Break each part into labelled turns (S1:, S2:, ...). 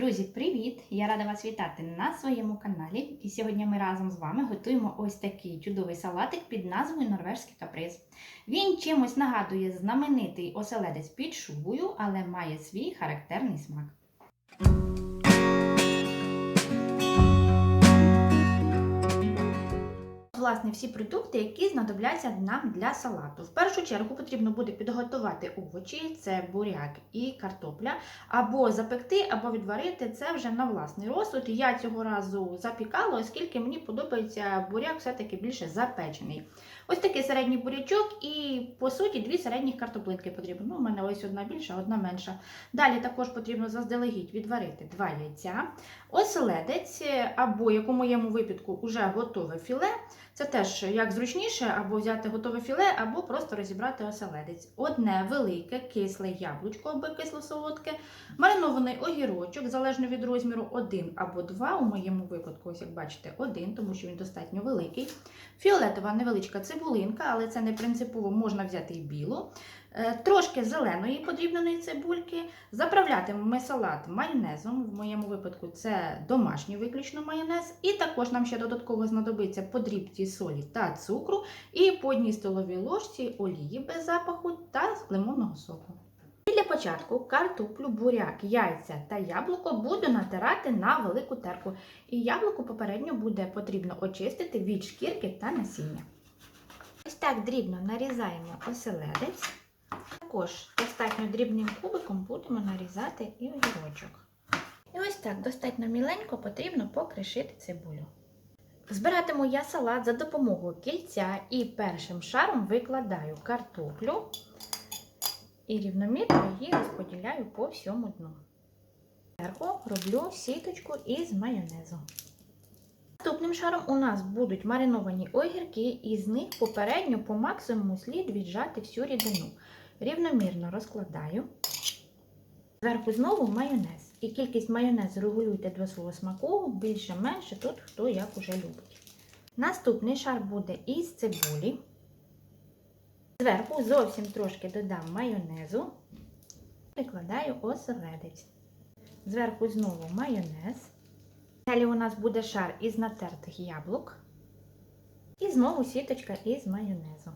S1: Друзі, привіт! Я рада вас вітати на своєму каналі. І сьогодні ми разом з вами готуємо ось такий чудовий салатик під назвою Норвежський каприз. Він чимось нагадує знаменитий оселедець під шубою, але має свій характерний смак. Власне, всі продукти, які знадобляться нам для салату. В першу чергу потрібно буде підготувати овочі, це буряк і картопля, або запекти, або відварити це вже на власний розсуд. Я цього разу запікала, оскільки мені подобається буряк все-таки більше запечений. Ось такий середній бурячок і, по суті, дві середніх картоплинки потрібно. Ну, у мене ось одна більша, одна менша. Далі також потрібно заздалегідь відварити два яйця, оселедець, або, як у моєму випадку, вже готове філе. Це теж як зручніше, або взяти готове філе, або просто розібрати оселедець. Одне велике кисле яблучко або кисло-солодке, маринований огірочок, залежно від розміру, один або два. У моєму випадку, ось як бачите, один, тому що він достатньо великий. Фіолетова невеличка цибулинка, але це не принципово можна взяти і білу. Е, Трошки зеленої подрібненої цибульки. Заправлятимемо ми салат майонезом. В моєму випадку це домашній виключно майонез. І також нам ще додатково знадобиться подрібці солі та цукру, і по одній столовій ложці олії без запаху та лимонного соку. І для початку картоплю, буряк, яйця та яблуко буду натирати на велику терку. І яблуко попередньо буде потрібно очистити від шкірки та насіння. Ось так дрібно нарізаємо оселедець. Також достатньо дрібним кубиком будемо нарізати і огірочок. І ось так достатньо міленько потрібно покришити цибулю. Збиратиму я салат за допомогою кільця і першим шаром викладаю картоплю і рівномірно її розподіляю по всьому дну. Зверху роблю сіточку із майонезу. Наступним шаром у нас будуть мариновані огірки, і з них попередньо по максимуму слід віджати всю рідину. Рівномірно розкладаю. Зверху знову майонез. І кількість майонезу регулюйте до свого смаку, більше-менше тут хто як уже любить. Наступний шар буде із цибулі. Зверху зовсім трошки додам майонезу. Прикладаю оселедець. Зверху знову майонез. Далі у нас буде шар із натертих яблук. І знову сіточка із майонезу.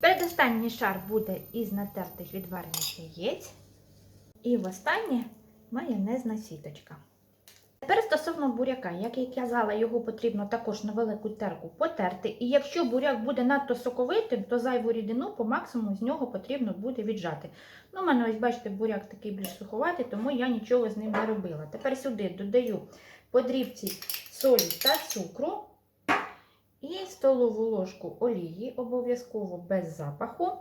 S1: Передостанній шар буде із натертих відварених яєць. І останнє майонезна сіточка. Тепер стосовно буряка, як я казала, його потрібно також на велику терку потерти. І якщо буряк буде надто соковитим, то зайву рідину по максимуму з нього потрібно буде віджати. Ну, у мене, ось, бачите, буряк такий більш суховатий, тому я нічого з ним не робила. Тепер сюди додаю подрібці солі та цукру і столову ложку олії, обов'язково без запаху,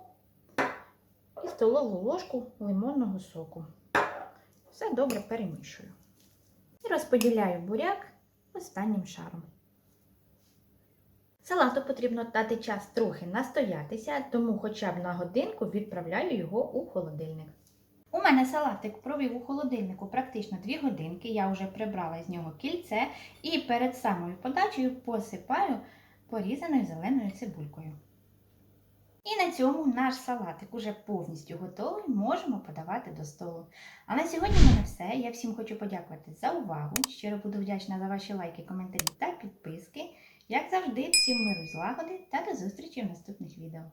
S1: і столову ложку лимонного соку. Все добре перемішую. І розподіляю буряк останнім шаром. Салату потрібно дати час трохи настоятися, тому хоча б на годинку відправляю його у холодильник. У мене салатик провів у холодильнику практично 2 годинки. Я вже прибрала з нього кільце і перед самою подачею посипаю порізаною зеленою цибулькою. І на цьому наш салатик уже повністю готовий, можемо подавати до столу. А на сьогодні в мене все. Я всім хочу подякувати за увагу. Щиро буду вдячна за ваші лайки, коментарі та підписки. Як завжди, всім миру, злагоди та до зустрічі в наступних відео.